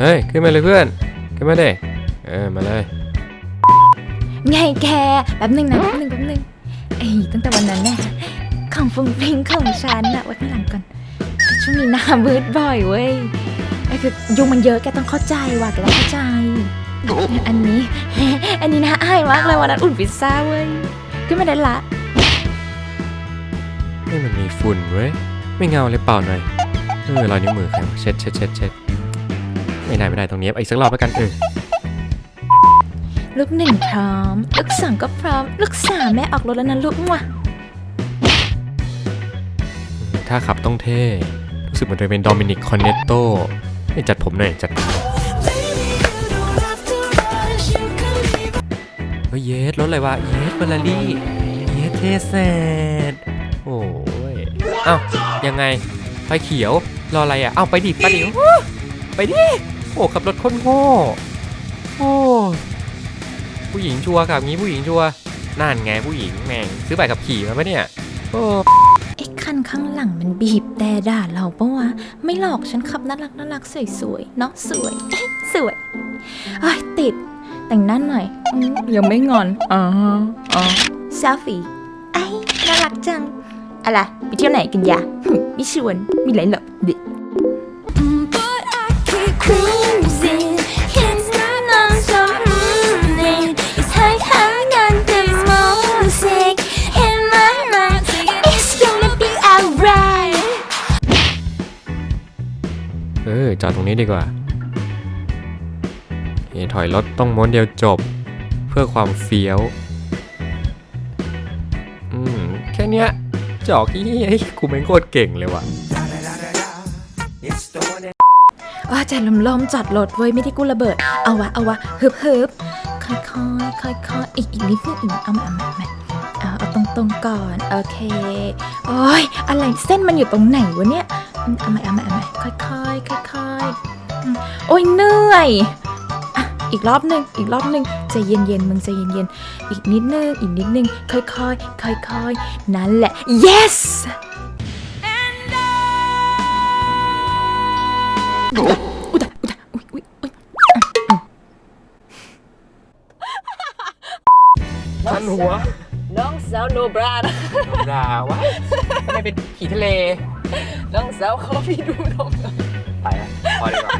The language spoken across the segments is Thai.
เฮ้ย ขึ้นมาเลยเพื่อน ขึ้นมาเด้เออ มาเลย ไงแกแป๊บหนึ่งนะแป๊บหนึ่งแป๊บหนึ่งไอ้ยตั้งแต่วันนั้นเนี่ยของฟุ้งฟิ้งของฉันอะไว้ข้างหลังก่อนช่วงนี้หน้ามืดบ่อยเว้ยไอ้คือยุงมันเยอะแกต้องเข้าใจว่ะแกต้องเข้าใจ อันนี้ อันนี้น่าอายมากเลยวันนั้นอุ่นพิซซ่าเว้ยขึ้นมาได้ละนี่มันมีฝุ่นเว้ยไม่เงาเลยเปล่าหน่อยเออรอยนิ้วมือใครวะเช็ดเช็ดเช็ดเช็ด ไม่ได้ไม่ได้ตรงนี้อีกสักรอบแล้วกันเออลูกหนึ่งพร้อม ลูกสองก็พร้อม ลูกสามแม่ออกรถแล้วนะลูกว่ะถ้าขับต้องเท่รู้สึกเหมือนตัวเองเป็นโดมินิกคอนเนตโต้ให้จัดผมหน่อยจัดผมเฮ้ยเยสรถอะไรวะเยสเฟอร์รารี่เยสเทสเซตโอ้ยเอ้ายังไงไฟเขียวรออะไรอะเอ้าไปดิไปดิฮู้ไปดิ โอ้ขับรถคนโง่โอ้ผู้หญิงชัวร์ขับงี้ผู้หญิงชัวร์นั่นไงผู้หญิงแม่งซื้อใบขับขี่มาปะเนี่ยโอ้ไอ้คันข้างหลังมันบีบแต่ด่าเราปะวะไม่หลอกฉันขับน่ารักน่ารักสวยๆเนาะสวยสวยเอ้ยติดแต่งหน้าหน่อยยังไม่งอนอ๋ออ๋อซลฟี่ไอ้น่ารักจังอะไรไปเที่ยวไหนกันยะไม่ชวนมีไรหรอกเด็ก ออ จอดตรงนี้ดีกว่าเฮ้ถอยรถต้องม้วนเดียวจบ เพื่อความเฟี้ยว อืม แค่เนี้ย จอกที่ไอ้ยกูแม่งโคตรเก่งเลยว่ะอ๋อใจลมๆจอดรถเว้ยไม่ได้กูระเบิด เอาวะ เอาวะฮึบฮึบค่อยๆค่อยๆอีกอีกนิดนึงอีกนิดเอามาเอามาเอามเอาเอาตรงก่อน โอเค โอ้ยอะไรเส้นมันอยู่ตรงไหนวะเนี่ย เอาใหมาเอาใหมาเอาใหมาค่อยๆค่อยๆอืมโอ้ยเหนื่อยอีกรอบหนึ่งอีกรอบหนึ่งใจเย็นๆมึงใจเย็นๆอีกนิดนึงอีกนิดนึงค่อยๆค่อยๆนั่นแหละ yes อุยอุยอุยอุยอุยอุยทันหัว น้องสาวโนบราดโนะด่าวะทำไมเป็นผีทะเล น้องสาวเขาพี่ดูนมไปละพอดีกว่า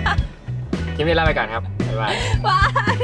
คลิปนี้ลาไปก่อนครับบ๊ายบายว้าย